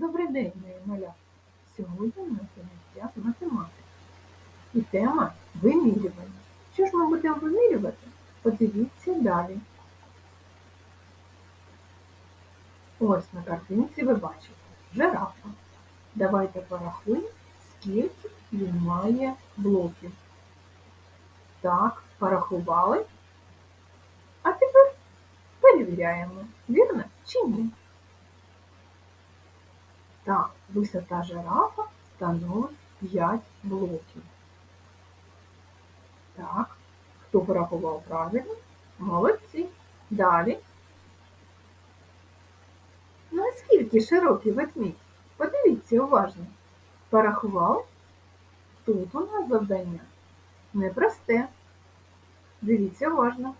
Добрий день, мої маля. Сьогодні у нас заняття математики. І тема вимірювання. Що ж ми будемо вимірювати? Подивіться далі. Ось на картинці ви бачите жирафа. Давайте порахуємо, скільки він має блоків. Так, порахували. А тепер перевіряємо, вірно чи ні. Так, висота жирафа становить 5 блоків. Так, хто порахував правильно? Молодці. Далі. Наскільки широкий ведмідь? Подивіться уважно. Порахували? Тут у нас завдання непросте. Дивіться уважно.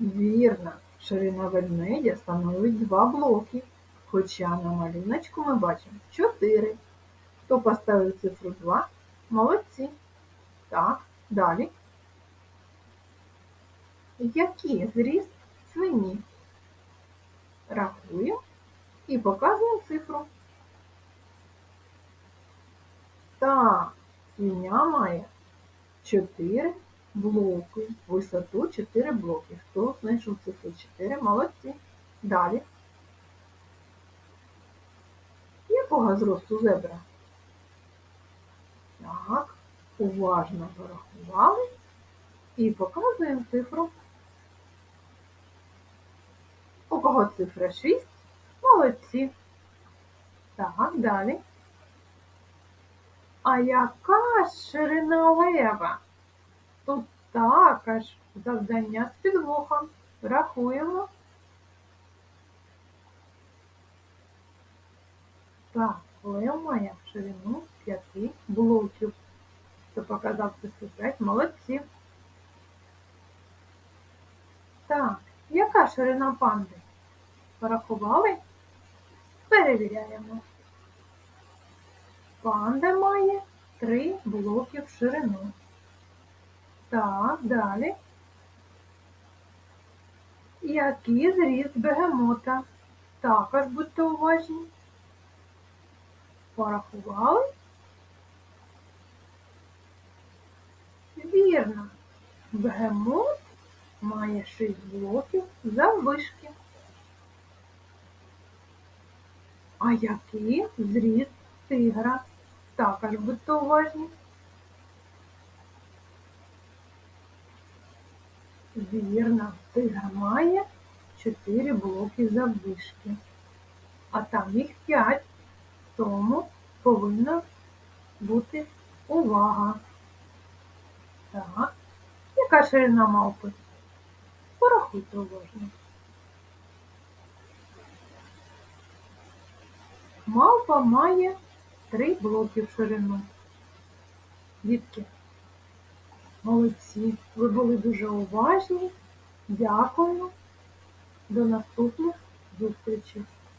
Вірно, ширина ведмедя становить два блоки, хоча на малюночку ми бачимо чотири. Хто поставив цифру 2? Молодці. Так, далі. Який зріст свині? Рахуємо і показуємо цифру. Так, свиня має 4 блоки. Висоту 4 блоки. Хто знайшов цифру 4? Молодці. Далі. Якого зросту зебра? Так, уважно порахували і показуємо цифру. У кого цифра 6? Молодці. Так, далі. А яка ширина лева? Тут також завдання з підвохом. Рахуємо. Так, лев має ширину 5 блоків. Хто показав цифру 5, молодці. Так, яка ширина панди? Порахували? Перевіряємо. Панда має 3 блоки в ширину. Так, далі. Який зріст бегемота? Також будьте уважні. Порахували? Вірно, бегемот має 6 блоків заввишки. А який зріст тигра? Також будьте уважні. Вірно, тигра має 4 блоки заввишки, а там їх 5, тому повинна бути увага. Так, яка ширина мавпи? Порахуйте уважно. Мавпа має 3 блоки в ширину. Дітки, Молодці, ви були дуже уважні. Дякую. До наступних зустрічей.